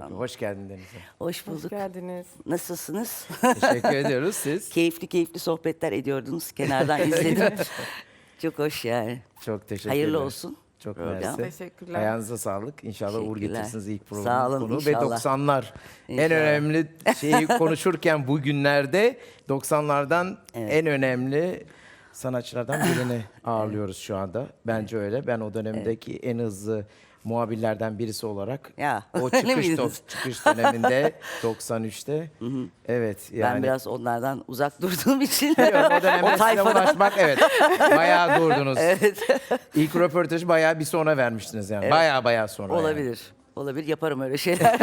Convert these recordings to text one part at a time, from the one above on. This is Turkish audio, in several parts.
Hoş geldin Denize. Hoş Hoş bulduk. geldiniz. Nasılsınız? Teşekkür ediyoruz siz. keyifli keyifli sohbetler ediyordunuz. Kenardan izledim. Çok hoş yani. Çok teşekkür Hayırlı ederim. olsun. Çok mersi. Teşekkürler. Ayağınıza sağlık. İnşallah uğur Teşekkürler. getirsiniz ilk program Sağ olun, konu. Ve inşallah. 90'lar en İnşallah. önemli şeyi konuşurken bugünlerde 90'lardan en önemli sanatçılardan birini ağırlıyoruz şu anda. Bence öyle. Ben o dönemdeki en hızlı muhabirlerden birisi olarak Ya, o öyle çıkış, miydiniz? do- çıkış döneminde 93'te evet yani Ben biraz onlardan uzak durduğum için. Yok, o dönemde size ulaşmak evet. Bayağı durdunuz. İlk röportajı bayağı bir sonra vermiştiniz yani. Bayağı bayağı sonra. yani. Olabilir. Olabilir yaparım öyle şeyler.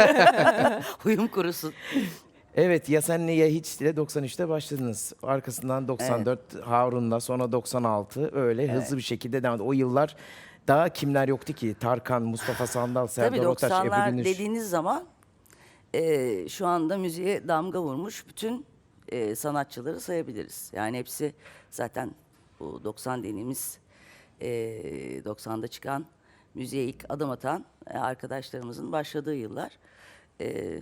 Huyum kurusun. Evet ya sen ne ya hiç ile 93'te başladınız. Arkasından 94 Harun'la sonra 96 öyle hızlı bir şekilde devam etti. O yıllar daha kimler yoktu ki? Tarkan, Mustafa Sandal, Tabii Serdar Ortaç, Ebru 90'lar Günüş. dediğiniz zaman e, şu anda müziğe damga vurmuş bütün e, sanatçıları sayabiliriz. Yani hepsi zaten bu 90 dediğimiz e, 90'da çıkan müziğe ilk adım atan e, arkadaşlarımızın başladığı yıllar. E,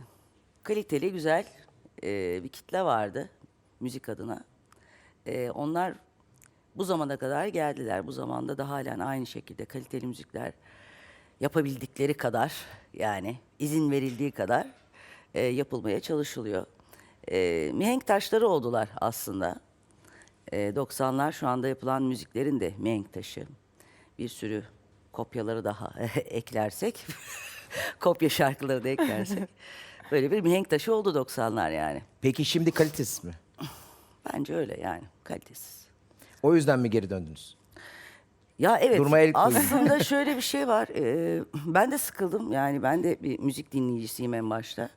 kaliteli, güzel e, bir kitle vardı müzik adına. E, onlar bu zamana kadar geldiler. Bu zamanda da halen aynı şekilde kaliteli müzikler yapabildikleri kadar yani izin verildiği kadar e, yapılmaya çalışılıyor. E, mihenk taşları oldular aslında. E, 90'lar şu anda yapılan müziklerin de mihenk taşı. Bir sürü kopyaları daha eklersek, kopya şarkıları da eklersek. Böyle bir mihenk taşı oldu 90'lar yani. Peki şimdi kalitesiz mi? Bence öyle yani kalitesiz. O yüzden mi geri döndünüz? Ya evet el koyun. aslında şöyle bir şey var. Ee, ben de sıkıldım yani ben de bir müzik dinleyicisiyim en başta.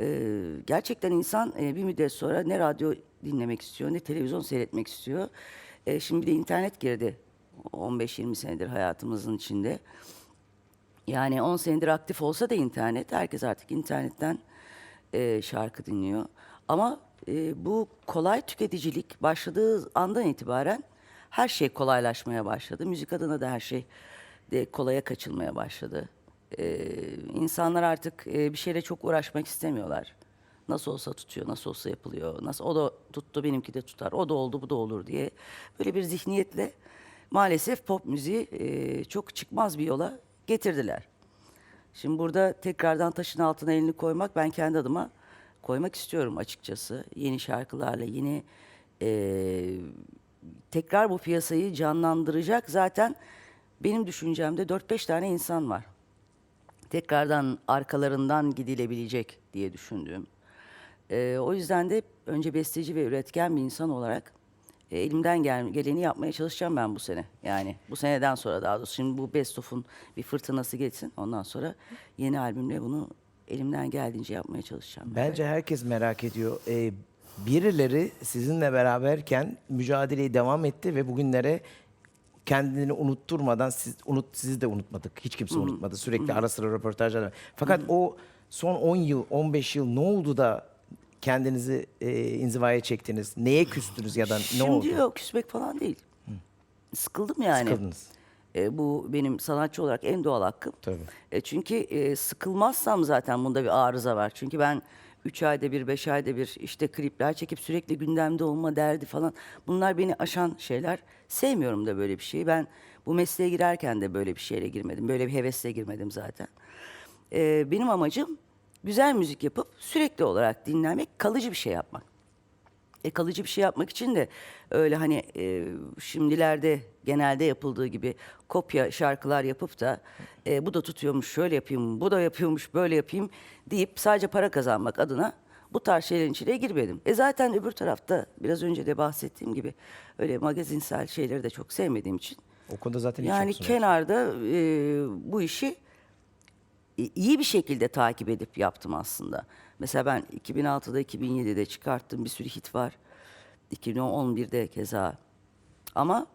Ee, gerçekten insan e, bir müddet sonra ne radyo dinlemek istiyor ne televizyon seyretmek istiyor. Ee, şimdi bir de internet girdi 15-20 senedir hayatımızın içinde. Yani 10 senedir aktif olsa da internet, herkes artık internetten e, şarkı dinliyor. Ama e, bu kolay tüketicilik başladığı andan itibaren her şey kolaylaşmaya başladı. Müzik adına da her şey de kolaya kaçılmaya başladı. E, insanlar artık e, bir şeyle çok uğraşmak istemiyorlar. Nasıl olsa tutuyor, nasıl olsa yapılıyor. Nasıl o da tuttu, benimki de tutar. O da oldu, bu da olur diye. Böyle bir zihniyetle maalesef pop müziği e, çok çıkmaz bir yola getirdiler. Şimdi burada tekrardan taşın altına elini koymak ben kendi adıma koymak istiyorum açıkçası. Yeni şarkılarla, yeni eee, tekrar bu piyasayı canlandıracak zaten benim düşüncemde 4-5 tane insan var. Tekrardan arkalarından gidilebilecek diye düşündüğüm. Eee, o yüzden de önce besteci ve üretken bir insan olarak e, elimden gel- geleni yapmaya çalışacağım ben bu sene. Yani bu seneden sonra daha doğrusu şimdi bu Best of'un bir fırtınası geçsin. Ondan sonra yeni albümle bunu elimden geldiğince yapmaya çalışacağım. ben. Bence herkes merak ediyor. Ee, birileri sizinle beraberken mücadeleyi devam etti ve bugünlere kendini unutturmadan siz unut sizi de unutmadık. Hiç kimse unutmadı. Sürekli ara sıra röportajlar. Fakat o son 10 yıl, 15 yıl ne oldu da kendinizi e, inzivaya çektiniz? Neye küstünüz ya da ne Şimdi oldu? yok küsmek falan değil. Sıkıldım yani. Sıkıldınız. E, bu benim sanatçı olarak en doğal hakkım. Tabii. E, çünkü e, sıkılmazsam zaten bunda bir arıza var. Çünkü ben 3 ayda bir, 5 ayda bir işte klipler çekip sürekli gündemde olma derdi falan. Bunlar beni aşan şeyler. Sevmiyorum da böyle bir şeyi. Ben bu mesleğe girerken de böyle bir şeyle girmedim. Böyle bir hevesle girmedim zaten. E, benim amacım güzel müzik yapıp sürekli olarak dinlemek, kalıcı bir şey yapmak. E, kalıcı bir şey yapmak için de öyle hani e, şimdilerde genelde yapıldığı gibi kopya şarkılar yapıp da e, bu da tutuyormuş şöyle yapayım, bu da yapıyormuş böyle yapayım deyip sadece para kazanmak adına bu tarz şeylerin içine girmedim. E zaten öbür tarafta biraz önce de bahsettiğim gibi öyle magazinsel şeyleri de çok sevmediğim için O konuda zaten hiç yani yoksunuz. kenarda e, bu işi iyi bir şekilde takip edip yaptım aslında. Mesela ben 2006'da 2007'de çıkarttığım bir sürü hit var. 2011'de keza. Ama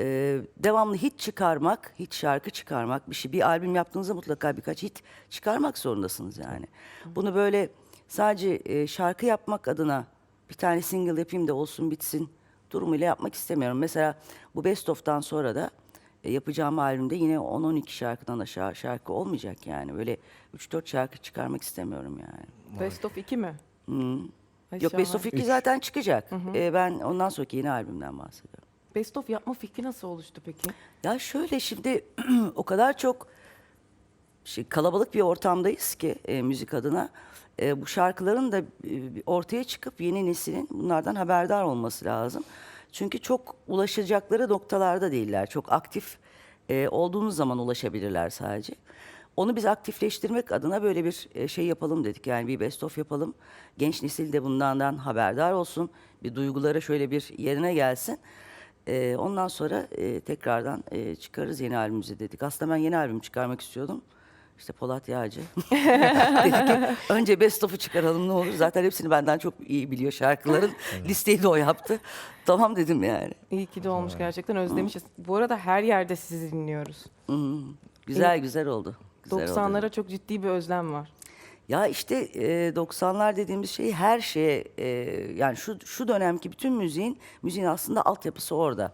e, devamlı hit çıkarmak, hit şarkı çıkarmak, bir şey bir albüm yaptığınızda mutlaka birkaç hit çıkarmak zorundasınız yani. Bunu böyle sadece e, şarkı yapmak adına bir tane single yapayım da olsun bitsin durumuyla yapmak istemiyorum. Mesela bu Best of'tan sonra da E, yapacağım albümde yine 10-12 şarkıdan aşağı şarkı olmayacak yani. Böyle 3-4 şarkı çıkarmak istemiyorum yani. Best of 2 mi? Ay Yok Best of şahane. 2 zaten çıkacak. E, ben ondan sonraki yeni albümden bahsediyorum. Best of yapma fikri nasıl oluştu peki? Ya şöyle şimdi o kadar çok şey, kalabalık bir ortamdayız ki e, müzik adına. E, bu şarkıların da e, ortaya çıkıp yeni neslin bunlardan haberdar olması lazım. Çünkü çok ulaşacakları noktalarda değiller. Çok aktif e, olduğunuz zaman ulaşabilirler sadece. Onu biz aktifleştirmek adına böyle bir e, şey yapalım dedik. Yani bir best of yapalım. Genç nesil de bundan haberdar olsun. Bir duyguları şöyle bir yerine gelsin. Ee, ondan sonra e, tekrardan e, çıkarız yeni albümümüzü dedik. Aslında ben yeni albüm çıkarmak istiyordum. İşte Polat Yağcı. Dedi ki önce Best of'u çıkaralım ne olur. Zaten hepsini benden çok iyi biliyor şarkıların. Listeyi de o yaptı. Tamam dedim yani. İyi ki de olmuş gerçekten özlemişiz. Bu arada her yerde sizi dinliyoruz. Güzel güzel oldu. Güzel oldu. 90'lara çok ciddi bir özlem var. Ya işte e, 90'lar dediğimiz şey her şeye e, yani şu şu dönemki bütün müziğin müziğin aslında altyapısı orada.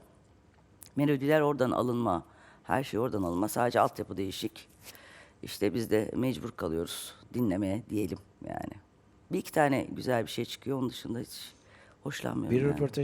Melodiler oradan alınma. Her şey oradan alınma. Sadece altyapı değişik. İşte biz de mecbur kalıyoruz dinlemeye diyelim yani. Bir iki tane güzel bir şey çıkıyor. Onun dışında hiç hoşlanmıyorum. Bir yani. röportaj